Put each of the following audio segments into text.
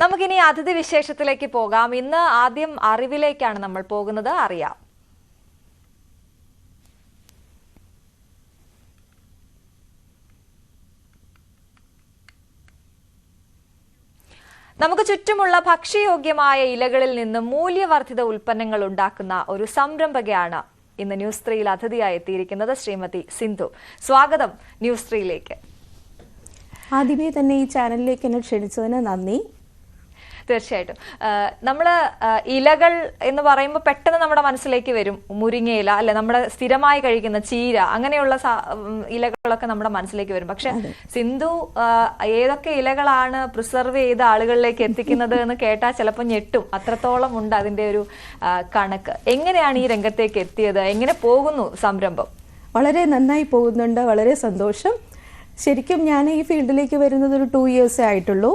നമുക്കിനി അതിഥി വിശേഷത്തിലേക്ക് പോകാം. ഇന്ന് ആദ്യം അറിവിലേക്കാണ് നമ്മൾ പോകുന്നത്. അറിയാം. നമുക്ക് ചുറ്റുമുള്ള ഭക്ഷ്യയോഗ്യമായ ഇലകളിൽ നിന്ന് മൂല്യവർദ്ധിത ഉൽപ്പന്നങ്ങൾ ഉണ്ടാക്കുന്ന ഒരു സംരംഭകയാണ് ഇന്ന് ന്യൂസ് ത്രീയിൽ അതിഥിയായി എത്തിയിരിക്കുന്നത് ശ്രീമതി സിന്ധു. സ്വാഗതം ന്യൂസ് ത്രീയിലേക്ക്. ആദ്യമേ തന്നെ ഈ ചാനലിലേക്ക് എന്നെ ക്ഷണിച്ചതിന് നന്ദി. തീർച്ചയായിട്ടും. നമ്മൾ ഇലകൾ എന്ന് പറയുമ്പോൾ പെട്ടെന്ന് നമ്മുടെ മനസ്സിലേക്ക് വരും. മുരിങ്ങ ഇല അല്ലെ നമ്മുടെ സ്ഥിരമായി കഴിക്കുന്ന ചീര അങ്ങനെയുള്ള ഇലകളൊക്കെ നമ്മുടെ മനസ്സിലേക്ക് വരും. പക്ഷെ സിന്ധു ഏതൊക്കെ ഇലകളാണ് പ്രിസർവ് ചെയ്ത ആളുകളിലേക്ക് എത്തിക്കുന്നത് എന്ന് കേട്ടാൽ ചിലപ്പോൾ ഞെട്ടും. അത്രത്തോളം ഉണ്ട് അതിന്റെ ഒരു കണക്ക്. എങ്ങനെയാണ് ഈ രംഗത്തേക്ക് എത്തിയത്? എങ്ങനെ പോകുന്നു സംരംഭം? വളരെ നന്നായി പോകുന്നുണ്ട്. വളരെ സന്തോഷം. ശരിക്കും ഞാൻ ഈ ഫീൽഡിലേക്ക് വരുന്നത് ഒരു ടു ഇയേഴ്സേ ആയിട്ടുള്ളൂ.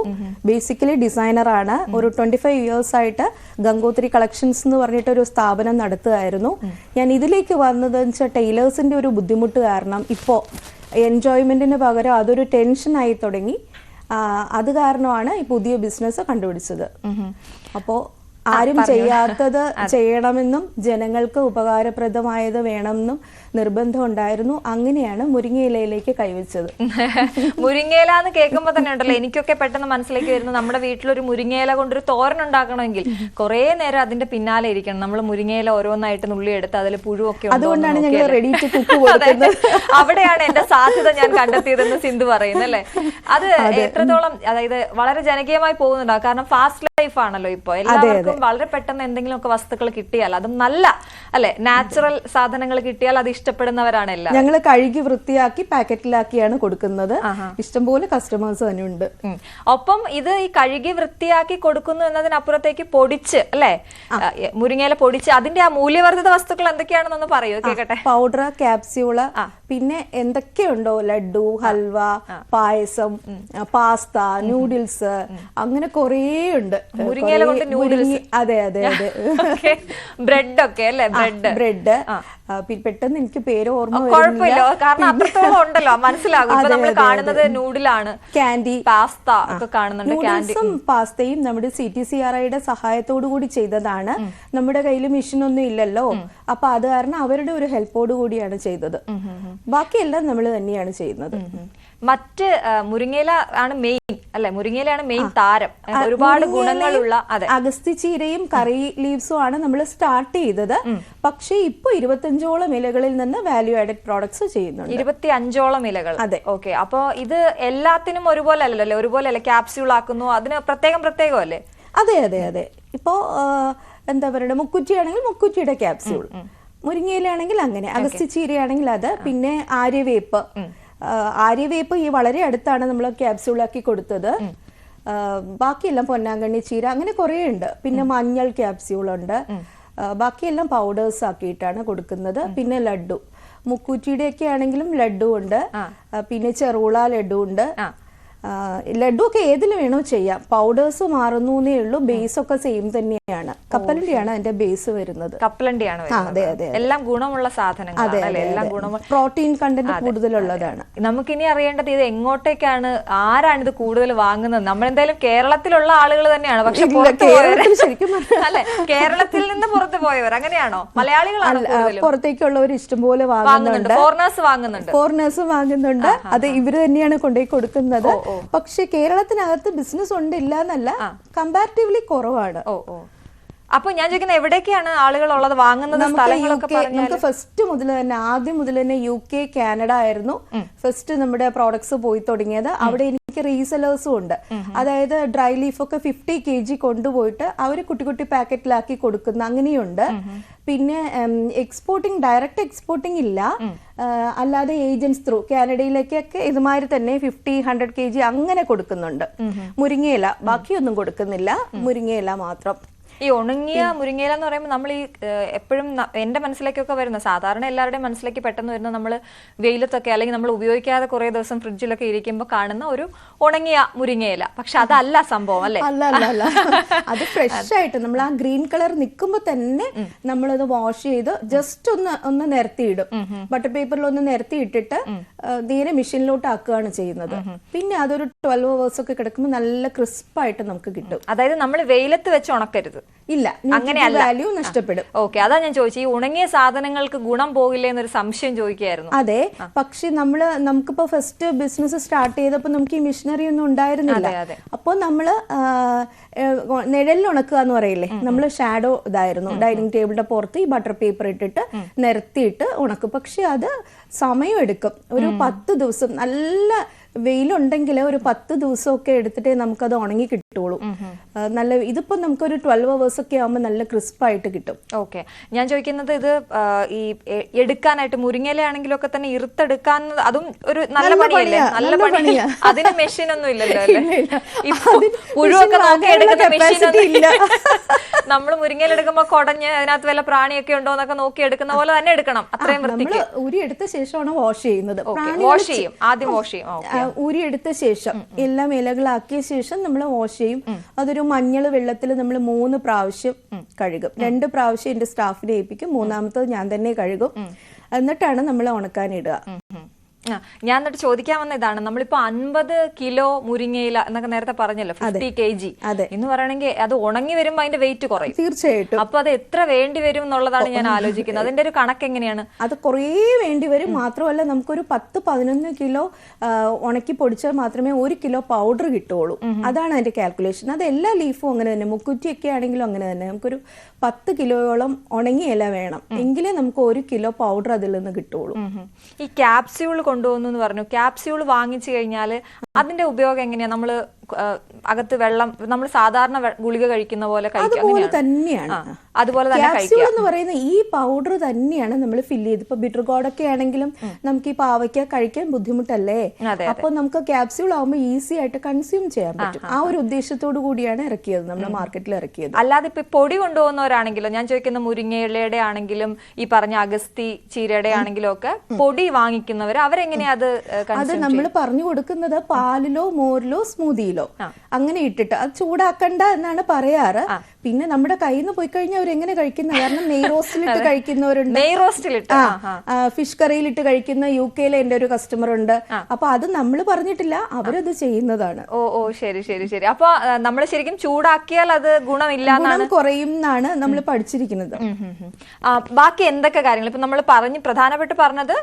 ബേസിക്കലി ഡിസൈനർ ആണ്. ഒരു ട്വന്റി ഫൈവ് ഇയേഴ്സ് ആയിട്ട് ഗംഗോത്രി കളക്ഷൻസ് എന്ന് പറഞ്ഞിട്ട് ഒരു സ്ഥാപനം നടത്തുകയായിരുന്നു. ഞാൻ ഇതിലേക്ക് വന്നത് വെച്ചാൽ ടൈലേഴ്സിന്റെ ഒരു ബുദ്ധിമുട്ട് കാരണം ഇപ്പോൾ എൻജോയ്മെന്റിന് പകരം അതൊരു ടെൻഷനായി തുടങ്ങി. അത് കാരണമാണ് ഈ പുതിയ ബിസിനസ് കണ്ടുപിടിച്ചത്. അപ്പോൾ ആരും ചെയ്യാത്തത് ചെയ്യണമെന്നും ജനങ്ങൾക്ക് ഉപകാരപ്രദമായത് വേണമെന്നും നിർബന്ധം ഉണ്ടായിരുന്നു അങ്ങനെയാണ് മുരിങ്ങയിലയിലേക്ക് കൈവച്ചത്. മുരിങ്ങയില എന്ന് കേൾക്കുമ്പോൾ തന്നെ ഉണ്ടല്ലോ എനിക്കൊക്കെ പെട്ടെന്ന് മനസ്സിലേക്ക് വരുന്നത് നമ്മുടെ വീട്ടിലൊരു മുരിങ്ങയില കൊണ്ടൊരു തോരൻ ഉണ്ടാക്കണമെങ്കിൽ കുറേ നേരം അതിന്റെ പിന്നാലെ ഇരിക്കണം. നമ്മൾ മുരിങ്ങയില ഓരോന്നായിട്ട് നുള്ളി എടുത്ത് അതിൽ പുഴുവൊക്കെ അതുകൊണ്ടാണ് ഞങ്ങൾ റെഡി ടു കുക്ക് അവിടെയാണ് എന്റെ സാധ്യത ഞാൻ കണ്ടെത്തിയതെന്ന് സിന്ധു പറയുന്നത് അല്ലേ? അത് എത്രത്തോളം അതായത് വളരെ ജനകീയമായി പോകുന്നുണ്ടാവും കാരണം ഫാസ്റ്റ് ലൈഫ് ആണല്ലോ ഇപ്പൊ. എല്ലാവർക്കും വളരെ പെട്ടെന്ന് എന്തെങ്കിലും ഒക്കെ വസ്തുക്കൾ കിട്ടിയാൽ അതും നല്ല അല്ലെ? നാച്ചുറൽ സാധനങ്ങൾ കിട്ടിയാൽ അത് ഇഷ്ടപ്പെടുന്നവരാണ് എല്ലാം ഞങ്ങൾ കഴുകി വൃത്തിയാക്കി പാക്കറ്റിലാക്കിയാണ് കൊടുക്കുന്നത്. ഇഷ്ടംപോലെ കസ്റ്റമേഴ്സ് തന്നെ ഉണ്ട്. ഒപ്പം ഇത് ഈ കഴുകി വൃത്തിയാക്കി കൊടുക്കുന്നു എന്നതിനപ്പുറത്തേക്ക് പൊടിച്ച് അല്ലെ? മുരിങ്ങയില പൊടിച്ച് അതിന്റെ ആ മൂല്യവർദ്ധിത വസ്തുക്കൾ എന്തൊക്കെയാണെന്നൊന്ന് പറയൂ കേട്ടെ പൗഡർ ക്യാപ്സ്യൂൾ പിന്നെ എന്തൊക്കെയുണ്ടോ? ലഡു ഹൽവ പായസം പാസ്ത നൂഡിൽസ് അങ്ങനെ കുറേ ഉണ്ട്. മുരിങ്ങയില കൊണ്ട് നൂഡിൽസ് അതെ അതെ അതെ. ബ്രെഡ് ഒക്കെ അല്ലെ? ബ്രെഡ് ബ്രെഡ് പെട്ടെന്ന് എനിക്ക് പേര് ഓർമ്മ കുഴപ്പമില്ല. കാരണം അത്രത്തോളം ഉണ്ടല്ലോ. മനസ്സിലാകും. ഇപ്പൊ നമ്മൾ കാണുന്നത് നൂഡിലാണ്. കാൻഡി പാസ്ത ഒക്കെ കാണുന്നുണ്ട് നൂഡിൽസും പാസ്തയും നമ്മുടെ സി ടി സി ആർ ഐയുടെ സഹായത്തോടു കൂടി ചെയ്തതാണ്. നമ്മുടെ കയ്യിൽ മെഷീൻ ഒന്നും ഇല്ലല്ലോ അപ്പൊ അത് കാരണം അവരുടെ ഒരു ഹെൽപ്പോട് കൂടിയാണ് ചെയ്തത്. ബാക്കിയെല്ലാം നമ്മൾ തന്നെയാണ് ചെയ്യുന്നത്. മറ്റ് മുരിങ്ങേല മുരിങ്ങയില ആണ് മെയിൻ അല്ലെ? മുരിങ്ങയിലാണ് മെയിൻ താരം. ഒരുപാട് ഗുണങ്ങളുള്ള അതെ. അഗസ്തി ചീരയും കറി ലീവ്സും ആണ് നമ്മൾ സ്റ്റാർട്ട് ചെയ്തത്. പക്ഷേ ഇപ്പൊ ഇരുപത്തിയഞ്ചോളം ഇലകളിൽ നിന്ന് വാല്യൂ ആഡഡ് പ്രോഡക്ട്സ് ചെയ്യുന്നുണ്ട്. ഇരുപത്തി അഞ്ചോളം ഇലകൾ. അതെ. ഓക്കെ. അപ്പൊ ഇത് എല്ലാത്തിനും ഒരുപോലെ അല്ലല്ലോ അല്ലെ? ഒരുപോലെ അല്ലെ? ക്യാപ്സ്യൂൾ ആക്കുന്നു. അതിന് പ്രത്യേകം പ്രത്യേകം അല്ലേ അതെ അതെ അതെ. ഇപ്പോ എന്താ പറയുക മുക്കുറ്റി ആണെങ്കിൽ മുക്കുറ്റിയുടെ ക്യാപ്സ്യൂൾ മുരിങ്ങയിലാണെങ്കിൽ അങ്ങനെ. അഗസ്തി ചീരയാണെങ്കിൽ അത്. പിന്നെ ആര്യവേപ്പ്. ആര്യവേപ്പ് ഈ വളരെ അടുത്താണ് നമ്മൾ ക്യാപ്സ്യൂളാക്കി കൊടുത്തത്. ബാക്കിയെല്ലാം പൊന്നാങ്കണ്ണി ചീര അങ്ങനെ കുറേ ഉണ്ട്. പിന്നെ മഞ്ഞൾ ക്യാപ്സ്യൂൾ ഉണ്ട്. ആ, ബാക്കിയെല്ലാം പൗഡേഴ്സ് ആക്കിയിട്ടാണ് കൊടുക്കുന്നത്. പിന്നെ ലഡു മുക്കൂറ്റിയുടെ ഒക്കെ ആണെങ്കിലും ലഡ്ഡു ഉണ്ട്. പിന്നെ ചെറുള ലഡ്ഡു ഉണ്ട്. ലഡു ഒക്കെ ഏതിൽ വേണോ ചെയ്യാം. പൗഡേഴ്സ് മാറുന്നു എന്നേ ഉള്ളൂ. ബേസ് ഒക്കെ സെയിം തന്നെയാണ്. കപ്പലണ്ടിയാണ് അതിന്റെ ബേസ് വരുന്നത്. കപ്പലണ്ടിയാണ് വരുന്നത്. അതെ, അതെ, എല്ലാം ഗുണമുള്ള സാധനങ്ങൾ എല്ലാം ഗുണമുള്ള പ്രോട്ടീൻ കണ്ടന്റ് കൂടുതലുള്ളതാണ്. നമുക്കിനി അറിയേണ്ടത് ഇത് എങ്ങോട്ടേക്കാണ് ആരാണ് ഇത് കൂടുതൽ വാങ്ങുന്നത്? നമ്മൾ എന്തായാലും കേരളത്തിലുള്ള ആളുകൾ തന്നെയാണ്. പക്ഷെ ശരിക്കും അല്ലെ? കേരളത്തിൽ നിന്ന് പുറത്ത് പോയവർ അങ്ങനെയാണോ? മലയാളികളാണ് പുറത്തേക്കുള്ളവർ ഇഷ്ടംപോലെ വാങ്ങുന്നുണ്ട്. ഫോറിനേഴ്സ് വാങ്ങുന്നുണ്ട്. ഫോറിനേഴ്സ് വാങ്ങുന്നുണ്ട്. അത് ഇവർ തന്നെയാണ് കൊണ്ടുപോയി കൊടുക്കുന്നത്. പക്ഷെ കേരളത്തിനകത്ത് ബിസിനസ് ഉണ്ട് ഇല്ല എന്നല്ല കമ്പാരിറ്റീവ്ലി കുറവാണ്. ഓ ഓ. അപ്പൊ ഞാൻ ചോദിക്കുന്നത് എവിടേക്കാണ് ആളുകൾ ഉള്ളത് വാങ്ങുന്നത് നമുക്ക് ഫസ്റ്റ് മുതൽ തന്നെ ആദ്യം മുതൽ തന്നെ യു കെ കാനഡ ആയിരുന്നു. ഫസ്റ്റ് നമ്മുടെ പ്രോഡക്ട്സ് പോയി തുടങ്ങിയത്. അവിടെ എനിക്ക് റീസെലേഴ്സും ഉണ്ട്. അതായത് ഡ്രൈ ലീഫ് ഒക്കെ ഫിഫ്റ്റി കെ ജി കൊണ്ടുപോയിട്ട് അവർ കുട്ടി കുട്ടി പാക്കറ്റിലാക്കി കൊടുക്കുന്ന അങ്ങനെയുണ്ട്. പിന്നെ എക്സ്പോർട്ടിങ് ഡയറക്റ്റ് എക്സ്പോർട്ടിംഗ് ഇല്ല. അല്ലാതെ ഏജൻസ് ത്രൂ കാനഡയിലേക്കൊക്കെ ഇതുമാതിരി തന്നെ ഫിഫ്റ്റി ഹൺഡ്രഡ് കെ ജി അങ്ങനെ കൊടുക്കുന്നുണ്ട്. മുരിങ്ങയില ബാക്കിയൊന്നും കൊടുക്കുന്നില്ല. മുരിങ്ങയില മാത്രം. ഈ ഉണങ്ങിയ മുരിങ്ങയില എന്ന് പറയുമ്പോൾ നമ്മൾ ഈ എപ്പോഴും എന്റെ മനസ്സിലേക്കൊക്കെ വരുന്ന സാധാരണ എല്ലാവരുടെയും മനസ്സിലേക്ക് പെട്ടെന്ന് വരുന്ന നമ്മൾ വെയിലത്തൊക്കെ അല്ലെങ്കിൽ നമ്മൾ ഉപയോഗിക്കാതെ കുറെ ദിവസം ഫ്രിഡ്ജിലൊക്കെ ഇരിക്കുമ്പോൾ കാണുന്ന ഒരു ഉണങ്ങിയ മുരിങ്ങയില. പക്ഷെ അതല്ല സംഭവം അല്ലേ? അല്ല അല്ല അല്ല. അത് ഫ്രഷ് ആയിട്ട് നമ്മൾ ആ ഗ്രീൻ കളർ നിൽക്കുമ്പോൾ തന്നെ നമ്മളത് വാഷ് ചെയ്ത് ജസ്റ്റ് ഒന്ന് ഒന്ന് നിരത്തിയിടും. ബട്ടർ പേപ്പറിൽ ഒന്ന് നിരത്തി ഇട്ടിട്ട് നേരെ മെഷീനിലോട്ട് ആക്കുകയാണ് ചെയ്യുന്നത്. പിന്നെ അതൊരു ട്വൽവ് അവേഴ്സ് ഒക്കെ കിടക്കുമ്പോൾ നല്ല ക്രിസ്പായിട്ട് നമുക്ക് കിട്ടും. അതായത് നമ്മൾ വെയിലത്ത് വെച്ച് ഉണക്കരുത്. ഇല്ല അങ്ങനെയല്ല. വാല്യൂ നഷ്ടപ്പെടും. ഓക്കെ അതാ ഞാൻ ചോദിച്ചു ഈ ഉണങ്ങിയ സാധനങ്ങൾക്ക് ഗുണം പോകില്ലേ എന്നൊരു സംശയം ചോദിക്കുകയായിരുന്നു. അതെ പക്ഷെ നമ്മൾ നമുക്കിപ്പോ ഫസ്റ്റ് ബിസിനസ് സ്റ്റാർട്ട് ചെയ്തപ്പോ നമുക്ക് ഈ മിഷനറി ഒന്നും ഉണ്ടായിരുന്നില്ല. അപ്പോൾ നമ്മൾ ആ, നിഴലിൽ ഉണക്കുക എന്ന് പറയില്ലേ? നമ്മൾ ഷാഡോ ഇതായിരുന്നു. ഡൈനിങ് ടേബിളിന്റെ പുറത്ത് ഈ ബട്ടർ പേപ്പർ ഇട്ടിട്ട് നിരത്തിയിട്ട് ഉണക്കും. പക്ഷെ അത് സമയം എടുക്കും. ഒരു പത്ത് ദിവസം നല്ല വെയിലുണ്ടെങ്കിൽ ഒരു പത്ത് ദിവസമൊക്കെ എടുത്തിട്ടേ നമുക്കത് ഉണങ്ങി കിട്ടുള്ളൂ നല്ല ഇതിപ്പോ നമുക്കൊരു ട്വൽവ് അവേഴ്സ് ഒക്കെ ആകുമ്പോൾ നല്ല ക്രിസ്പ് ആയിട്ട് കിട്ടും. ഓക്കെ. ഞാൻ ചോദിക്കുന്നത് ഇത് ഈ എടുക്കാനായിട്ട് മുരിങ്ങയിലാണെങ്കിലും ഒക്കെ തന്നെ ഇറുത്തെടുക്കാൻ അതും ഒരു നല്ല പണിയല്ലേ? നല്ല പണി. പണിയാ. അതിന് മെഷീൻ ഒന്നും ഇല്ലല്ലോ പുഴുവൊക്കെ നോക്കി എടുക്കുന്ന മെഷീൻ ഇല്ല. നമ്മൾ മുരിങ്ങയില എടുക്കുമ്പോ കുടഞ്ഞ് അതിനകത്ത് വല്ല പ്രാണിയൊക്കെ ഉണ്ടോ എന്നൊക്കെ നോക്കി എടുക്കുന്ന പോലെ തന്നെ എടുക്കണം. അത്രയും വൃത്തിക്ക്. ഉരി എടുത്ത ശേഷമാണ് വാഷ് ചെയ്യുന്നത്. വാഷ് ചെയ്യും. ആദ്യം വാഷ് ചെയ്യും. ഓക്കെ ആ, ഊരി എടുത്ത ശേഷം എല്ലാം ഇലകളാക്കിയ ശേഷം നമ്മൾ വാഷ് ചെയ്യും അതൊരു മഞ്ഞൾ വെള്ളത്തിൽ നമ്മൾ മൂന്ന് പ്രാവശ്യം കഴുകും. രണ്ട് പ്രാവശ്യം എന്റെ സ്റ്റാഫിനെ ഏൽപ്പിക്കും മൂന്നാമത്തത് ഞാൻ തന്നെ കഴുകും. എന്നിട്ടാണ് നമ്മൾ ഉണക്കാനിടുക. ഞാൻ എന്നിട്ട് ചോദിക്കാൻ വന്ന ഇതാണ്. നമ്മളിപ്പോ അൻപത് കിലോ മുരിങ്ങയില എന്നൊക്കെ നേരത്തെ പറഞ്ഞല്ലോ ഫിഫ്റ്റി കെ ജി അതെ. എന്ന് പറയണെങ്കിൽ അത് ഉണങ്ങി വരുമ്പോ അതിന്റെ വെയിറ്റ് കുറയും. തീർച്ചയായിട്ടും. അപ്പൊ അത് എത്ര വേണ്ടി വരും എന്നുള്ളതാണ് ഞാൻ ആലോചിക്കുന്നത്. അതിന്റെ ഒരു കണക്ക് എങ്ങനെയാണ്? അത് കുറേ വേണ്ടി വരും. മാത്രമല്ല നമുക്കൊരു പത്ത് പതിനൊന്ന് കിലോ ഉണക്കി പൊടിച്ചാൽ മാത്രമേ ഒരു കിലോ പൗഡർ കിട്ടുള്ളൂ അതാണ് അതിന്റെ കാൽക്കുലേഷൻ അത് എല്ലാ ലീഫും അങ്ങനെ തന്നെ. മുക്കുറ്റിയൊക്കെ ആണെങ്കിലും അങ്ങനെ തന്നെ. നമുക്കൊരു പത്ത് കിലോയോളം ഉണങ്ങിയ ഇല വേണം എങ്കിലേ നമുക്ക് ഒരു കിലോ പൗഡർ അതിൽ നിന്ന് കിട്ടുള്ളൂ. ഈ ക്യാപ്സ്യൂൾ കൊണ്ടുവന്നു എന്ന് പറഞ്ഞു. ക്യാപ്സ്യൂൾ വാങ്ങിച്ചു കഴിഞ്ഞാൽ അതിന്റെ ഉപയോഗം എങ്ങനെയാ? നമ്മൾ ആ, അകത്ത് വെള്ളം നമ്മൾ സാധാരണ ഗുളിക കഴിക്കുന്ന പോലെ അതുപോലെ തന്നെയാണ്. അതുപോലെ തന്നെ എന്ന് പറയുന്ന ഈ പൗഡർ തന്നെയാണ് നമ്മൾ ഫില്ല് ചെയ്ത്. ഇപ്പൊ ബിറ്റർ ഗോഡൊക്കെ ആണെങ്കിലും നമുക്ക് ഈ പാവയ്ക്ക കഴിക്കാൻ ബുദ്ധിമുട്ടല്ലേ? അപ്പൊ നമുക്ക് ക്യാപ്സ്യൂൾ ആവുമ്പോൾ ഈസി ആയിട്ട് കൺസ്യൂം ചെയ്യാൻ പറ്റും. ആ ഒരു ഉദ്ദേശത്തോടു കൂടിയാണ് ഇറക്കിയത് നമ്മൾ മാർക്കറ്റിൽ ഇറക്കിയത്. അല്ലാതെ ഇപ്പൊ പൊടി കൊണ്ടുപോകുന്നവരാണെങ്കിലും ഞാൻ ചോദിക്കുന്ന മുരിങ്ങയിലയുടെ ആണെങ്കിലും ഈ പറഞ്ഞ അഗസ്തി ചീരയുടെ ആണെങ്കിലും ഒക്കെ പൊടി വാങ്ങിക്കുന്നവർ അവരെങ്ങനെയാ അത് അത് നമ്മൾ പറഞ്ഞു കൊടുക്കുന്നത് പാലിലോ മോരിലോ സ്മൂതിയിലോ. അങ്ങനെ ഇട്ടിട്ട് അത് ചൂടാക്കണ്ട എന്നാണ് പറയാറ്. പിന്നെ നമ്മുടെ കയ്യിൽ നിന്ന് പോയി കഴിഞ്ഞാൽ അവർ എങ്ങനെ കഴിക്കുന്ന? കാരണം നെയ് റോസ്റ്റിലിട്ട് കഴിക്കുന്നവരുണ്ട്. നെയ് റോസ്റ്റിലിട്ട്. ആ ഫിഷ് കറിയിലിട്ട് കഴിക്കുന്ന യു കെയിലെ എന്റെ ഒരു കസ്റ്റമർ ഉണ്ട് അപ്പൊ അത് നമ്മൾ പറഞ്ഞിട്ടില്ല അവരത് ചെയ്യുന്നതാണ്. ഓ ഓ ശരി ശരി ശരി. അപ്പൊ നമ്മൾ ശരിക്കും ചൂടാക്കിയാൽ അത് ഗുണമില്ല ഗുണം കുറയും എന്നാണ് നമ്മൾ പഠിച്ചിരിക്കുന്നത്. ബാക്കി എന്തൊക്കെ കാര്യങ്ങൾ? ഇപ്പൊ നമ്മൾ പറഞ്ഞു പ്രധാനപ്പെട്ട് പറഞ്ഞത്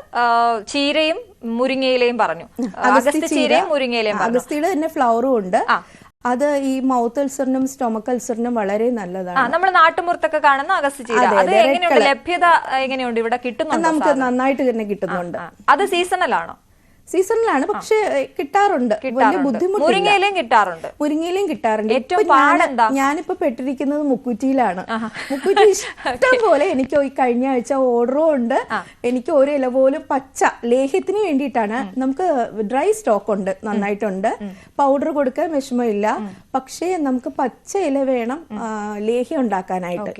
ചീരയും മുരിങ്ങയിലയും പറഞ്ഞു. അഗസ്തി ചീരയും മുരിങ്ങയിലയും പറഞ്ഞു. അഗസ്തിയുടെ തന്നെ ഫ്ലവറും ഉണ്ട്. അത് ഈ മൗത്ത് അൾസറിനും സ്റ്റൊമക് അൾസറിനും വളരെ നല്ലതാണ്. നമ്മൾ നാട്ടുമുറത്തൊക്കെ കാണുന്ന അഗസ്റ്റ് അതെ, എങ്ങനെയുണ്ട്? ലഭ്യത എങ്ങനെയുണ്ട്? ഇവിടെ കിട്ടുന്നുണ്ടോ നമുക്ക് നന്നായിട്ട് തന്നെ കിട്ടുന്നുണ്ട്. അത് സീസണൽ സീസണലാണോ സീസണിലാണ്. പക്ഷെ കിട്ടാറുണ്ട്. വലിയ മുരിങ്ങയിലയും കിട്ടാറുണ്ട്. മുരിങ്ങയിലും കിട്ടാറുണ്ട്. ഏറ്റവും പാടെന്താ? ഞാനിപ്പോ പെട്ടിരിക്കുന്നത് മുക്കുറ്റിയിലാണ്. മുക്കുറ്റി ഇഷ്ടം പോലെ എനിക്ക് ഈ കഴിഞ്ഞ ആഴ്ച ഓർഡറും ഉണ്ട്. എനിക്ക് ഒരു ഇല പോലും പച്ച ലേഹ്യത്തിന് വേണ്ടിയിട്ടാണ്. നമുക്ക് ഡ്രൈ സ്റ്റോക്ക് ഉണ്ട് നന്നായിട്ടുണ്ട്. പൗഡർ കൊടുക്കാൻ വിഷമമില്ല. പക്ഷേ നമുക്ക് പച്ച ഇല വേണം ലേഹ്യം ഉണ്ടാക്കാനായിട്ട്.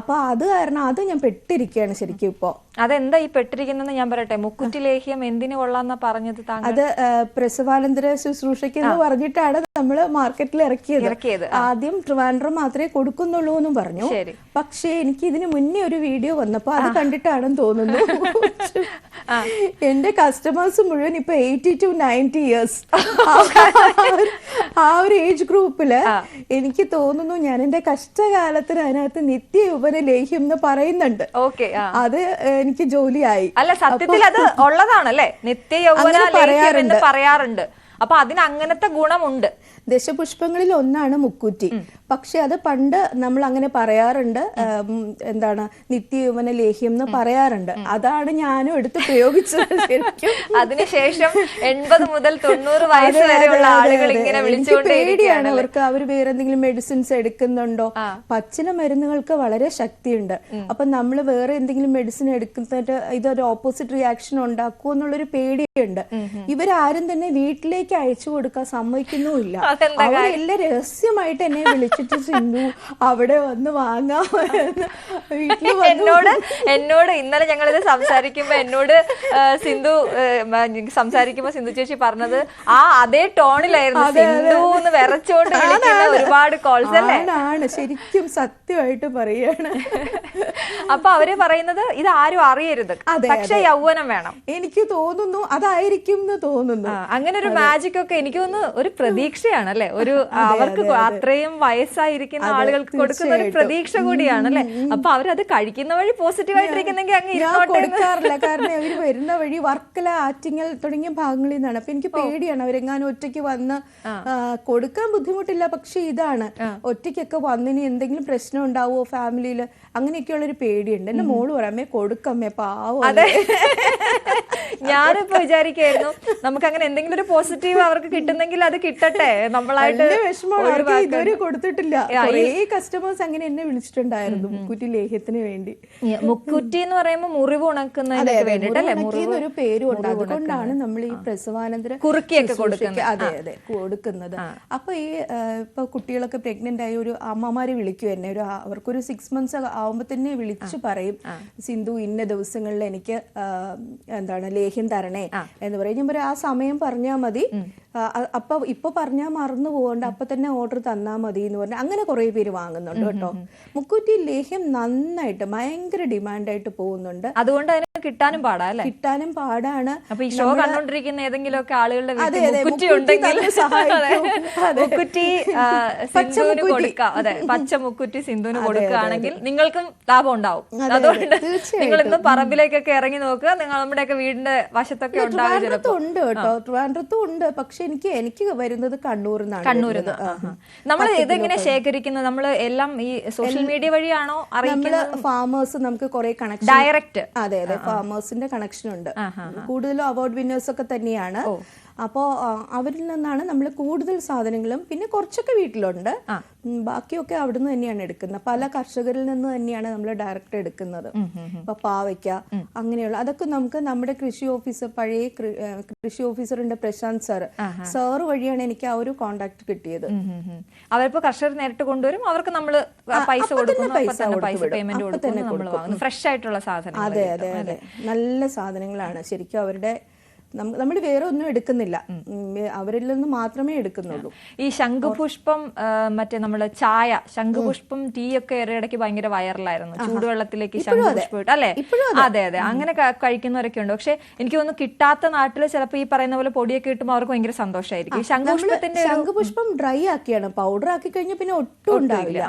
അപ്പൊ അത് കാരണം അത് ഞാൻ പെട്ടിരിക്കുകയാണ് ശരിക്കും ഇപ്പോ അതെന്താ ഈ പെട്ടിരിക്കുന്നത് ഞാൻ പറയട്ടെ? മുക്കുറ്റി ലേഹ്യം എന്തിനു കൊള്ളാന്ന പറഞ്ഞത് അത് പ്രസവാനന്തര ശുശ്രൂഷയ്ക്ക് എന്ന് പറഞ്ഞിട്ടാണ് നമ്മൾ മാർക്കറ്റിൽ ഇറക്കിയത്. ആദ്യം ട്രിവാൻഡ്രം മാത്രമേ കൊടുക്കുന്നുള്ളൂ എന്നും പറഞ്ഞു. പക്ഷേ എനിക്ക് ഇതിന് മുന്നേ ഒരു വീഡിയോ വന്നപ്പോ അത് കണ്ടിട്ടാണെന്ന് തോന്നുന്നു. എന്റെ കസ്റ്റമേഴ്സ് മുഴുവൻ ഇപ്പൊ എയ്റ്റി ടു നയന്റി ഇയേഴ്സ് ആ. ഒരു ഏജ് ഗ്രൂപ്പിൽ എനിക്ക് തോന്നുന്നു ഞാൻ എന്റെ കഷ്ടകാലത്തിന് അതിനകത്ത് നിത്യ യൗവന ലേഹ്യം എന്ന് പറയുന്നുണ്ട്. ഓക്കെ അത് എനിക്ക് ജോലിയായി. അല്ല സത്യത്തിൽ അത് ഉള്ളതാണല്ലേ? നിത്യ പറയാറുണ്ട്. പറയാറുണ്ട്. അപ്പൊ അതിന് അങ്ങനത്തെ ഗുണമുണ്ട്. ദശപുഷ്പങ്ങളിൽ ഒന്നാണ് മുക്കുറ്റി. പക്ഷെ അത് പണ്ട് നമ്മൾ അങ്ങനെ പറയാറുണ്ട്. എന്താണ് നിത്യയുവന ലേഹ്യം എന്ന് പറയാറുണ്ട്. അതാണ് ഞാനും എടുത്ത് പ്രയോഗിച്ചത് ശരിക്കും. അതിനുശേഷം എൺപത് മുതൽ തൊണ്ണൂറ് വയസ്സ് വരെയുള്ള ആളുകൾ ഇങ്ങനെ പേടിയാണ് അവർക്ക് അവർ വേറെ എന്തെങ്കിലും മെഡിസിൻസ് എടുക്കുന്നുണ്ടോ? പച്ചില മരുന്നുകൾക്ക് വളരെ ശക്തിയുണ്ട്. അപ്പൊ നമ്മൾ വേറെ എന്തെങ്കിലും മെഡിസിൻ എടുക്കുന്നിട്ട് ഇതൊരു ഓപ്പോസിറ്റ് റിയാക്ഷൻ ഉണ്ടാക്കുമോ എന്നുള്ളൊരു പേടിയുണ്ട്. ഇവരാരും തന്നെ വീട്ടിലേക്ക് അയച്ചു കൊടുക്കാൻ സമ്മതിക്കുന്നുമില്ല. അവരെല്ലാം രഹസ്യമായിട്ട് എന്നെ വിളിച്ചിട്ട് സിന്ധു അവിടെ വന്ന് വന്ന്. എന്നോട് എന്നോട് ഇന്നലെ ഞങ്ങൾ ഇത് സംസാരിക്കുമ്പോ എന്നോട് സിന്ധു സംസാരിക്കുമ്പോ സിന്ധു ചേച്ചി പറഞ്ഞത് ആ അതേ ടോണിലായിരുന്നു സിന്ധു എന്ന് വിറച്ചോണ്ട് വിളിക്കുന്ന ഒരുപാട് കോൾസ് അല്ലേ? ആണ് ശരിക്കും സത്യമായിട്ട് പറയാണ്. അപ്പൊ അവർ പറയുന്നത് ഇത് ആരും അറിയരുത്. പക്ഷേ പക്ഷെ യൗവനം വേണം. എനിക്ക് തോന്നുന്നു അതായിരിക്കും എന്ന് തോന്നുന്നു. അങ്ങനെ ഒരു മാജിക് ഒക്കെ എനിക്ക് തോന്നുന്നു ഒരു പ്രതീക്ഷയാണ് അല്ലെ ഒരു അവർക്ക് അത്രയും വയസ്സായിരിക്കുന്ന ആളുകൾക്ക് കൊടുക്കുന്ന ഒരു പ്രതീക്ഷ കൂടിയാണ് അല്ലെ? അപ്പൊ അവരത് കഴിക്കുന്ന വഴി പോസിറ്റീവ് ആയിട്ടിരിക്കുന്നെങ്കിൽ അങ്ങ് കൊടുക്കാറില്ല. കാരണം അവർ വരുന്ന വഴി വർക്കല ആറ്റിങ്ങൽ തുടങ്ങിയ ഭാഗങ്ങളിൽ നിന്നാണ്. അപ്പൊ എനിക്ക് പേടിയാണ് അവരെങ്ങാനും ഒറ്റയ്ക്ക് വന്ന് കൊടുക്കാൻ ബുദ്ധിമുട്ടില്ല. പക്ഷെ ഇതാണ്. ഒറ്റയ്ക്കൊക്കെ വന്നിനി എന്തെങ്കിലും പ്രശ്നം ഉണ്ടാവുമോ ഫാമിലിയിൽ? അങ്ങനെയൊക്കെയുള്ള ഒരു പേടിയുണ്ട്. എന്റെ മോൾ പറയാമേ കൊടുക്കമ്മേ പാവോ അതെ. ഞാനിപ്പോ വിചാരിക്കായിരുന്നു നമുക്ക് അങ്ങനെ എന്തെങ്കിലും ഒരു പോസിറ്റീവ് അവർക്ക് കിട്ടുന്നെങ്കിൽ അത് കിട്ടട്ടെ. നമ്മളായിട്ട് ഇതുവരെ കൊടുത്തിട്ടില്ല. കസ്റ്റമേഴ്സ് അങ്ങനെ എന്നെ വിളിച്ചിട്ടുണ്ടായിരുന്നു മുക്കുറ്റി ലേഹ്യത്തിന് വേണ്ടി. മുക്കുറ്റി എന്ന് പറയുമ്പോൾ മുറിവ് ഉണക്കുന്നതിനൊക്കെ വേണ്ടിട്ടല്ലേ മുറിവ് ഒരു പേരും അതുകൊണ്ടാണ് നമ്മൾ ഈ പ്രസവാനന്തര കുറുക്കിയൊക്കെ കൊടുക്കുന്നത്. അതെ അതെ കൊടുക്കുന്നത്. അപ്പൊ ഈ ഇപ്പൊ കുട്ടികളൊക്കെ പ്രഗ്നന്റ് ആയ ഒരു അമ്മമാര് വിളിക്കും എന്നെ. ഒരു അവർക്കൊരു സിക്സ് മന്ത്സ് ആവുമ്പോ തന്നെ വിളിച്ചു പറയും സിന്ധു ഇന്ന ദിവസങ്ങളിൽ എനിക്ക് എന്താണ് ലേഹ്യം തരണേ? എന്ന് പറയും. ഞാൻ പറയും ആ സമയം പറഞ്ഞാൽ മതി. അപ്പൊ ഇപ്പൊ പറഞ്ഞാൽ മറന്നു പോകണ്ട അപ്പൊ തന്നെ ഓർഡർ തന്നാ മതി എന്ന് പറഞ്ഞാൽ അങ്ങനെ കുറെ പേര് വാങ്ങുന്നുണ്ട് കേട്ടോ. മുക്കൂറ്റി ലേഹ്യം നന്നായിട്ട് ഭയങ്കര ഡിമാൻഡായിട്ട് പോകുന്നുണ്ട്. അതുകൊണ്ട് അതിന് കിട്ടാനും പാടാ അല്ലേ? കിട്ടാനും പാടാണ്. അപ്പൊ ഈ ഷോ കണ്ടോണ്ടിരിക്കുന്ന ഏതെങ്കിലും ഒക്കെ ആളുകളുടെ അതെ, മുക്കുറ്റി പച്ച സിന്ധുവിന് കൊടുക്കുകയാണെങ്കിൽ നിങ്ങൾക്കും ലാഭം ഉണ്ടാവും. അതുകൊണ്ട്. നിങ്ങൾ ഇന്ന് പറമ്പിലേക്കൊക്കെ ഇറങ്ങി നോക്കുക. നിങ്ങൾ നമ്മുടെയൊക്കെ വീടിന്റെ വശത്തൊക്കെ ഉണ്ടാകും ട്രിവാൻഡ്രത്തും ഉണ്ട് കേട്ടോ. ട്രിവാൻഡ്രത്തും ഉണ്ട് പക്ഷെ എനിക്ക് എനിക്ക് വരുന്നത് കണ്ണൂരിൽ നിന്നാണ് കണ്ണൂരിൽ. നിന്ന്. നമ്മൾ ഇതെങ്ങനെ ശേഖരിക്കുന്നത് നമ്മൾ എല്ലാം ഈ സോഷ്യൽ മീഡിയ വഴിയാണോ നമ്മൾ ഫാമേഴ്സ് നമുക്ക് കുറെ കണക്ഷൻ ഡയറക്റ്റ് അതെ അതെ. ഫാമേഴ്സിന്റെ കണക്ഷൻ ഉണ്ട്. കൂടുതലും അവാർഡ് വിന്നേഴ്സ് ഒക്കെ തന്നെയാണ്. അപ്പോ ആ, അവരിൽ നിന്നാണ് നമ്മൾ കൂടുതൽ സാധനങ്ങളും പിന്നെ കുറച്ചൊക്കെ വീട്ടിലുണ്ട്. ബാക്കിയൊക്കെ അവിടുന്ന് തന്നെയാണ് എടുക്കുന്നത്. പല കർഷകരിൽ നിന്ന് തന്നെയാണ് നമ്മൾ ഡയറക്റ്റ് എടുക്കുന്നത്. ഇപ്പൊ പാവയ്ക്ക അങ്ങനെയുള്ള അതൊക്കെ നമുക്ക് നമ്മുടെ കൃഷി ഓഫീസർ പഴയ കൃഷി ഓഫീസറുണ്ട് പ്രശാന്ത് സാർ. സാർ വഴിയാണ് എനിക്ക് ആ ഒരു കോണ്ടാക്ട് കിട്ടിയത്. അവരിപ്പോ കർഷകർ നേരിട്ട് കൊണ്ടുവരും. അവർക്ക് നമ്മൾ പൈസ കൊടുക്കുന്നു. ഫ്രഷ് ആയിട്ടുള്ള സാധനം അതെ അതെ. അതെ. നല്ല സാധനങ്ങളാണ്. ശരിക്കും അവരുടെ നമ്മൾ വേറെ ഒന്നും എടുക്കുന്നില്ല. അവരിൽ നിന്ന് മാത്രമേ എടുക്കുന്നുള്ളൂ. ഈ ശംഖുപുഷ്പം മറ്റേ നമ്മൾ ചായ ശംഖുപുഷ്പം ടീ ഒക്കെ ഇടയ്ക്ക് ഭയങ്കര വൈറലായിരുന്നു. ചൂടുവെള്ളത്തിലേക്ക് ശംഖുപുഷ്പം ഇട്ട് അല്ലേ? അതെ. അതെ അങ്ങനെ കഴിക്കുന്നവരൊക്കെ ഉണ്ട്. പക്ഷെ എനിക്ക് തോന്നുന്നു കിട്ടാത്ത നാട്ടിൽ ചിലപ്പോൾ ഈ പറയുന്ന പോലെ പൊടിയൊക്കെ കിട്ടുമ്പോൾ അവർക്ക് ഭയങ്കര സന്തോഷമായിരിക്കും ശംഖുപുഷ്പത്തിന്റെ ശംഖുപുഷ്പം ഡ്രൈ ആക്കിയാണ്. പൗഡർ ആക്കി കഴിഞ്ഞാൽ പിന്നെ ഒട്ടും ഉണ്ടാവില്ല.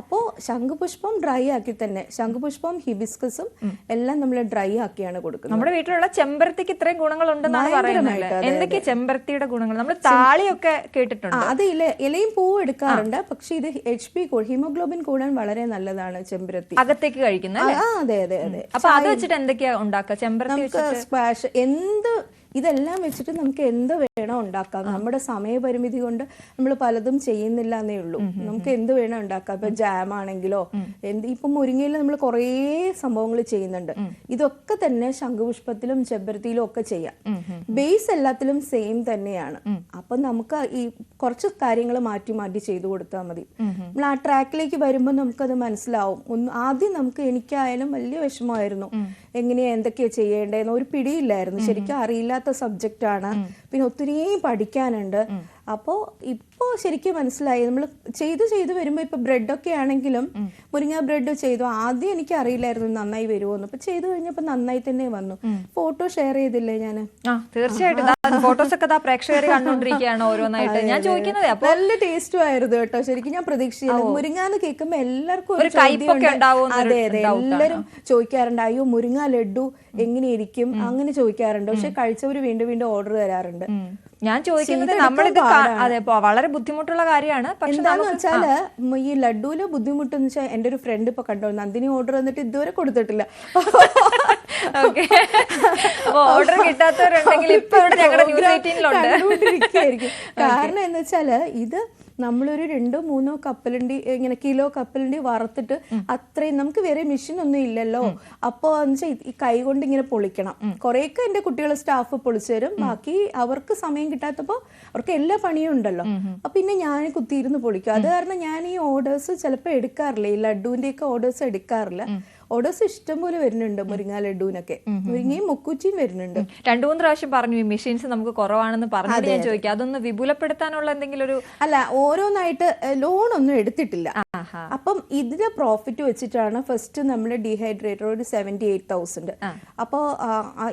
അപ്പോ ശംഖുപുഷ്പം ഡ്രൈ ആക്കി തന്നെ ശംഖുപുഷ്പം ഹിബിസ്കസും എല്ലാം നമ്മൾ ഡ്രൈ ആക്കിയാണ് കൊടുക്കുന്നത്. നമ്മുടെ വീട്ടിലുള്ള ചെമ്പരത്തിക്ക് ഇത്രയും ഗുണങ്ങൾ ഉണ്ടെന്നാണ് പറയുന്നത്. എന്തൊക്കെ ചെമ്പരത്തിയുടെ ഗുണങ്ങൾ? നമ്മൾ താളിയൊക്കെ കേട്ടിട്ടുണ്ട്. അത് ഇല ഇലയും പൂവും എടുക്കാറുണ്ട്. പക്ഷെ ഇത് എച്ച് പി ഹീമോഗ്ലോബിൻ കൂടാൻ വളരെ നല്ലതാണ് ചെമ്പരത്തി. അകത്തേക്ക് കഴിക്കുന്നത് അതെ അതെ അതെ. അപ്പൊ അത് വെച്ചിട്ട് എന്തൊക്കെയാ ഉണ്ടാക്കുക? ചെമ്പരത്തി സ്ക്വാഷ് എന്ത് ഇതെല്ലാം വെച്ചിട്ട് നമുക്ക് എന്ത് വേണോ ഉണ്ടാക്കാം. നമ്മുടെ സമയപരിമിതി കൊണ്ട് നമ്മൾ പലതും ചെയ്യുന്നില്ല എന്നേ ഉള്ളൂ നമുക്ക് എന്ത് വേണോ ഉണ്ടാക്കാം. ഇപ്പൊ ജാം ആണെങ്കിലോ എന്ത് ഇപ്പൊ മുരിങ്ങയിൽ നമ്മൾ കുറേ സംഭവങ്ങൾ ചെയ്യുന്നുണ്ട്. ഇതൊക്കെ തന്നെ ശംഖുപുഷ്പത്തിലും ചെമ്പരത്തിയിലും ഒക്കെ ചെയ്യാം. ബേസ് എല്ലാത്തിലും സെയിം തന്നെയാണ്. അപ്പൊ നമുക്ക് ഈ കുറച്ച് കാര്യങ്ങൾ മാറ്റി മാറ്റി ചെയ്തു കൊടുത്താൽ മതി. നമ്മൾ ആ ട്രാക്കിലേക്ക് വരുമ്പോൾ നമുക്കത് മനസ്സിലാവും. ആദ്യം നമുക്ക് എനിക്കായാലും വലിയ വിഷമമായിരുന്നു. എങ്ങനെയാ എന്തൊക്കെയാ ചെയ്യേണ്ടതെന്ന് ഒരു പിടിയില്ലായിരുന്നു. ശരിക്കും അറിയില്ലാത്ത സബ്ജക്റ്റ് ആണ്. പിന്നെ ഒത്തിരി പഠിക്കാനുണ്ട്. അപ്പോൾ ഇപ്പോൾ ശരിക്കും മനസ്സിലായി. നമ്മൾ ചെയ്ത് ചെയ്ത് വരുമ്പോൾ ഇപ്പൊ ബ്രെഡൊക്കെ ആണെങ്കിലും മുരിങ്ങ ബ്രെഡ് ചെയ്തു ആദ്യം എനിക്ക് അറിയില്ലായിരുന്നു നന്നായി വരുമോന്ന് അപ്പൊ ചെയ്തു കഴിഞ്ഞപ്പോൾ നന്നായി തന്നെ വന്നു. ഫോട്ടോ ഷെയർ ചെയ്തില്ലേ ഞാൻ തീർച്ചയായിട്ടും. ഫോട്ടോസ് ഒക്കെ പ്രേക്ഷകർ കണ്ടുകൊണ്ടിരിക്കുകയാണ് ഓരോന്നായിട്ട്. ഞാൻ ചോദിക്കുന്നത് നല്ല ടേസ്റ്റും ആയിരുന്നു കേട്ടോ. ശരിക്കും ഞാൻ പ്രതീക്ഷിച്ചില്ല. മുരിങ്ങാന്ന് കേൾക്കുമ്പോ എല്ലാവർക്കും ഒരു. അതെ അതെ. എല്ലാരും ചോദിക്കാറുണ്ട് അയ്യോ മുരിങ്ങ ലഡു എങ്ങനെയിരിക്കും? അങ്ങനെ ചോദിക്കാറുണ്ട്. പക്ഷെ കഴിച്ചവർ വീണ്ടും വീണ്ടും ഓർഡർ തരാറുണ്ട്. ഞാൻ ചോദിക്കുന്നത് നമ്മളിത് അതെ വളരെ ബുദ്ധിമുട്ടുള്ള കാര്യമാണ്. പക്ഷെ എന്താന്ന് നമുക്ക് വെച്ചാൽ ഈ ലഡുവിൽ ബുദ്ധിമുട്ട് വെച്ചാൽ എന്റെ ഒരു ഫ്രണ്ട് ഇപ്പൊ കണ്ടോ? നന്ദിനി ഓർഡർ വന്നിട്ട് ഇതുവരെ കൊടുത്തിട്ടില്ല. ഓർഡർ കിട്ടാത്തവരുണ്ടെങ്കിൽ ഇപ്പൊ ഇവിടെ ഞങ്ങളുടെ കാരണം എന്ന് വെച്ചാൽ ഇത് നമ്മളൊരു രണ്ടോ മൂന്നോ കപ്പലണ്ടി ഇങ്ങനെ കിലോ കപ്പലണ്ടി വറുത്തിട്ട് അത്രയും നമുക്ക് വേറെ മെഷീൻ ഒന്നും ഇല്ലല്ലോ അപ്പോ വെച്ചാൽ ഈ കൈ കൊണ്ട് ഇങ്ങനെ പൊളിക്കണം. കുറെയൊക്കെ എന്റെ കുട്ടികളെ സ്റ്റാഫ് പൊളിച്ചു തരും. ബാക്കി അവർക്ക് സമയം കിട്ടാത്തപ്പോ അവർക്ക് എല്ലാ പണിയും ഉണ്ടല്ലോ. അപ്പൊ പിന്നെ ഞാൻ കുത്തിയിരുന്ന് പൊളിക്കും. അത് കാരണം ഞാൻ ഈ ഓർഡേഴ്സ് ചിലപ്പോൾ എടുക്കാറില്ല. ഈ ലഡുവിന്റെ ഒക്കെ ഓർഡേഴ്സ് എടുക്കാറില്ല. ഓർഡേഴ്സ് ഇഷ്ടം പോലെ വരുന്നുണ്ട് മുരിങ്ങ ലഡുവിനൊക്കെ. മുരിങ്ങയും മുക്കുച്ചിയും വരുന്നുണ്ട്. രണ്ടു മൂന്ന് പ്രാവശ്യം പറഞ്ഞു ഈ മെഷീൻസ് നമുക്ക് കുറവാണെന്ന് പറഞ്ഞു ഞാൻ ചോദിക്കാം. അതൊന്ന് വിപുലപ്പെടുത്താനുള്ള എന്തെങ്കിലും ഒരു അല്ല ഓരോന്നായിട്ട് ലോൺ ഒന്നും എടുത്തിട്ടില്ല. അപ്പം ഇതിന്റെ പ്രോഫിറ്റ് വെച്ചിട്ടാണ് ഫസ്റ്റ് നമ്മൾ ഡീഹൈഡ്രേറ്റർ ഒരു സെവന്റി എയ്റ്റ് തൗസൻഡ് അപ്പോ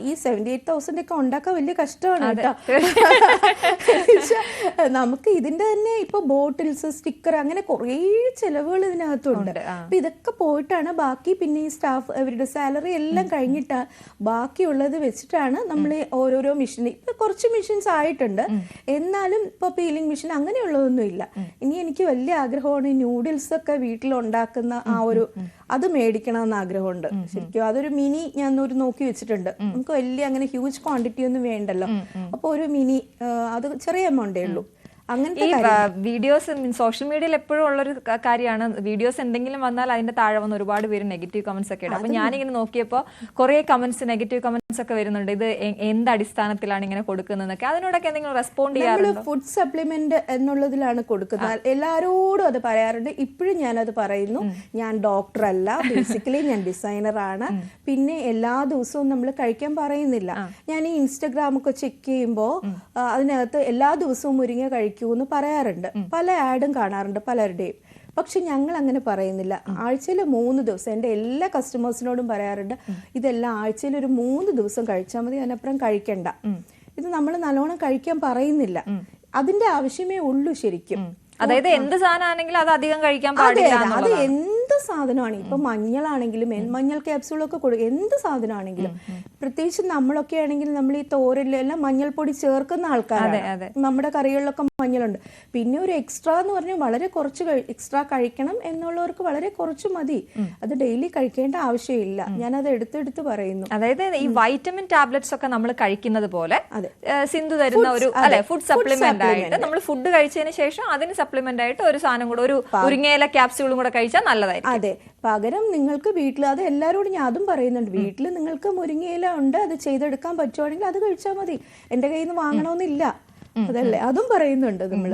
ഈ സെവന്റി എയ്റ്റ് തൗസൻഡ് ഒക്കെ ഉണ്ടാക്കാൻ വലിയ കഷ്ടമാണ് കേട്ടോ. നമുക്ക് ഇതിന്റെ തന്നെ ഇപ്പൊ ബോട്ടിൽസ് സ്റ്റിക്കർ അങ്ങനെ കുറേ ചെലവുകൾ ഇതിനകത്തുണ്ട്. അപ്പൊ ഇതൊക്കെ പോയിട്ടാണ് ബാക്കി പിന്നെ ഈ സ്റ്റാഫ് അവരുടെ സാലറി എല്ലാം കഴിഞ്ഞിട്ട് ബാക്കിയുള്ളത് വെച്ചിട്ടാണ് നമ്മൾ ഓരോരോ മെഷീൻ ഇപ്പൊ കുറച്ച് മെഷീൻസ് ആയിട്ടുണ്ട്. എന്നാലും ഇപ്പൊ പീലിംഗ് മെഷീൻ അങ്ങനെയുള്ളതൊന്നും ഇല്ല ഇനി എനിക്ക് വലിയ ആഗ്രഹമാണ് ഈ നൂഡിൽസ് ഒക്കെ വീട്ടിൽ ഉണ്ടാക്കുന്ന ആ ഒരു അത് മേടിക്കണം എന്ന് ആഗ്രഹമുണ്ട്. ശരിക്കും അതൊരു മിനി ഞാൻ ഒരു നോക്കി വെച്ചിട്ടുണ്ട്. നമുക്ക് വലിയ അങ്ങനെ ഹ്യൂജ് ക്വാണ്ടിറ്റി ഒന്നും വേണ്ടല്ലോ. അപ്പൊ ഒരു മിനി അത് ചെറിയ എമൗണ്ടേ ഉള്ളൂ. അങ്ങനത്തെ ഈ വീഡിയോസ് സോഷ്യൽ മീഡിയയിൽ എപ്പോഴും ഉള്ളൊരു കാര്യമാണ്. വീഡിയോസ് എന്തെങ്കിലും വന്നാൽ അതിന്റെ താഴെ വന്ന് ഒരുപാട് പേര് നെഗറ്റീവ് കമന്റ്സ് ഒക്കെ ഇടും. അപ്പൊ ഞാനിങ്ങനെ നോക്കിയപ്പോൾ കുറെ കമന്റ്സ് നെഗറ്റീവ് കമന്റ്സ് ഒക്കെ വരുന്നുണ്ട്. ഇത് എന്ത് അടിസ്ഥാനത്തിലാണ് ഇങ്ങനെ കൊടുക്കുന്നതൊക്കെ അതിനോടൊക്കെ എന്തെങ്കിലും റെസ്പോണ്ട് നമ്മൾ ഫുഡ് സപ്ലിമെന്റ് എന്നുള്ളതിലാണ് കൊടുക്കുന്നത്. എല്ലാരോടും അത് പറയാറുണ്ട്. ഇപ്പോഴും ഞാനത് പറയുന്നു. ഞാൻ ഡോക്ടർ അല്ല. ബേസിക്കലി ഞാൻ ഡിസൈനർ ആണ്. പിന്നെ എല്ലാ ദിവസവും നമ്മൾ കഴിക്കാൻ പറയുന്നില്ല. ഞാൻ ഈ ഇൻസ്റ്റഗ്രാം ഒക്കെ ചെക്ക് ചെയ്യുമ്പോൾ അതിനകത്ത് എല്ലാ ദിവസവും മുരിങ്ങ കഴിക്കൂ. എന്ന് പറയാറുണ്ട്. പല ആഡും കാണാറുണ്ട് പലരുടെയും. പക്ഷെ ഞങ്ങൾ അങ്ങനെ പറയുന്നില്ല ആഴ്ചയിൽ മൂന്ന് ദിവസം എന്റെ എല്ലാ കസ്റ്റമേഴ്സിനോടും പറയാറുണ്ട് ഇതെല്ലാം ആഴ്ചയിൽ ഒരു മൂന്ന് ദിവസം കഴിച്ചാൽ മതി അതിനപ്പുറം കഴിക്കണ്ട. ഇത് നമ്മൾ നല്ലോണം കഴിക്കാൻ പറയുന്നില്ല. അതിന്റെ ആവശ്യമേ ഉള്ളൂ ശരിക്കും. അതായത് എന്ത് സാധനമാണെങ്കിലും അത് അധികം കഴിക്കാൻ അതെ പാടില്ല. എന്ത് സാധനമാണ് ഇപ്പൊ മഞ്ഞളാണെങ്കിലും മഞ്ഞൾ ക്യാപ്സ്യൂളൊക്കെ കൊടുക്കും എന്ത് സാധനമാണെങ്കിലും പ്രത്യേകിച്ച് നമ്മളൊക്കെ ആണെങ്കിൽ നമ്മൾ ഈ തോരലെല്ലാം മഞ്ഞൾപ്പൊടി ചേർക്കുന്ന ആൾക്കാരാണ്. നമ്മുടെ കറികളിലൊക്കെ മഞ്ഞളുണ്ട്. പിന്നെ ഒരു എക്സ്ട്രാ എന്ന് പറഞ്ഞാൽ വളരെ കുറച്ച് എക്സ്ട്രാ കഴിക്കണം എന്നുള്ളവർക്ക് വളരെ കുറച്ച് മതി. അത് ഡെയിലി കഴിക്കേണ്ട ആവശ്യമില്ല. ഞാനത് എടുത്തെടുത്ത് പറയുന്നു. അതായത് ഈ വൈറ്റമിൻ ടാബ്ലറ്റ്സ് ഒക്കെ നമ്മൾ കഴിക്കുന്നത് പോലെ സിന്ധു തരുന്ന ഒരു. അല്ലെ ഫുഡ് സപ്ലിമെന്റ് ആയിട്ട് നമ്മൾ ഫുഡ് കഴിച്ചതിന് ശേഷം അതിന് സപ്ലിമെന്റ് ആയിട്ട് ഒരു സാധനം കൂടെ ഒരു മുരിങ്ങയില ക്യാപ്സ്യൂളും കൂടെ കഴിച്ചാൽ നല്ലതായിരിക്കും. അതെ. പകരം നിങ്ങൾക്ക് വീട്ടിൽ അത് എല്ലാവരോടും ഞാൻ അതും പറയുന്നുണ്ട്. വീട്ടിൽ നിങ്ങൾക്ക് മുരിങ്ങയില ഉണ്ട് അത് ചെയ്തെടുക്കാൻ പറ്റുവാണെങ്കിൽ അത് കഴിച്ചാൽ മതി. എന്റെ കയ്യിൽ നിന്ന് വാങ്ങണമെന്നില്ല. അതല്ലേ? അതും പറയുന്നുണ്ട് നമ്മൾ.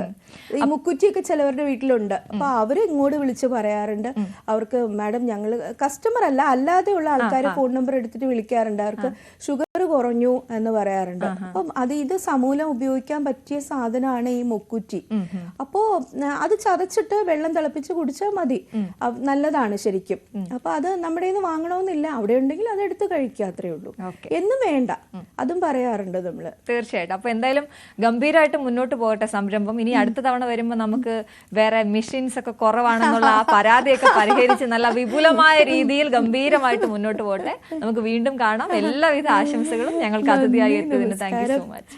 ഈ മുക്കുറ്റിയൊക്കെ ചിലവരുടെ വീട്ടിലുണ്ട്. അപ്പൊ അവർ ഇങ്ങോട്ട് വിളിച്ച് പറയാറുണ്ട്. അവർക്ക് മാഡം ഞങ്ങൾ കസ്റ്റമർ അല്ല അല്ലാതെയുള്ള ആൾക്കാർ ഫോൺ നമ്പർ എടുത്തിട്ട് വിളിക്കാറുണ്ട്. അവർക്ക് ഷുഗർ കുറഞ്ഞു എന്ന് പറയാറുണ്ട്. അപ്പം അത് ഇത് സമൂലം ഉപയോഗിക്കാൻ പറ്റിയ സാധനമാണ് ഈ മുക്കുറ്റി. അപ്പോ അത് ചതച്ചിട്ട് വെള്ളം തിളപ്പിച്ച് കുടിച്ചാൽ മതി. നല്ലതാണ് ശരിക്കും. അപ്പൊ അത് നമ്മുടെ നിന്ന് വാങ്ങണമെന്നില്ല അവിടെ ഉണ്ടെങ്കിൽ അത് എടുത്ത് കഴിക്കുക അത്രേ ഉള്ളൂ. എന്നും വേണ്ട. അതും പറയാറുണ്ട് നമ്മൾ. തീർച്ചയായിട്ടും. അപ്പൊ എന്തായാലും ഗംഭീരമായിട്ട് മുന്നോട്ട് പോകട്ടെ സംരംഭം. ഇനി അടുത്ത തവണ വരുമ്പോൾ നമുക്ക് വേറെ മെഷീൻസ് ഒക്കെ കുറവാണെന്നുള്ള ആ പരാതിയൊക്കെ പരിഹരിച്ച് നല്ല വിപുലമായ രീതിയിൽ ഗംഭീരമായിട്ട് മുന്നോട്ട് പോകട്ടെ. നമുക്ക് വീണ്ടും കാണാം. എല്ലാവിധ ആശംസകളും ഞങ്ങൾക്ക് അതിഥിയായി എത്തിയതിന് താങ്ക് യു സോ മച്ച്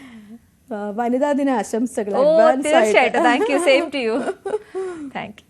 വനിതാ ദിന ആശംസകൾ. തീർച്ചയായിട്ടും. Thank you same to you thank you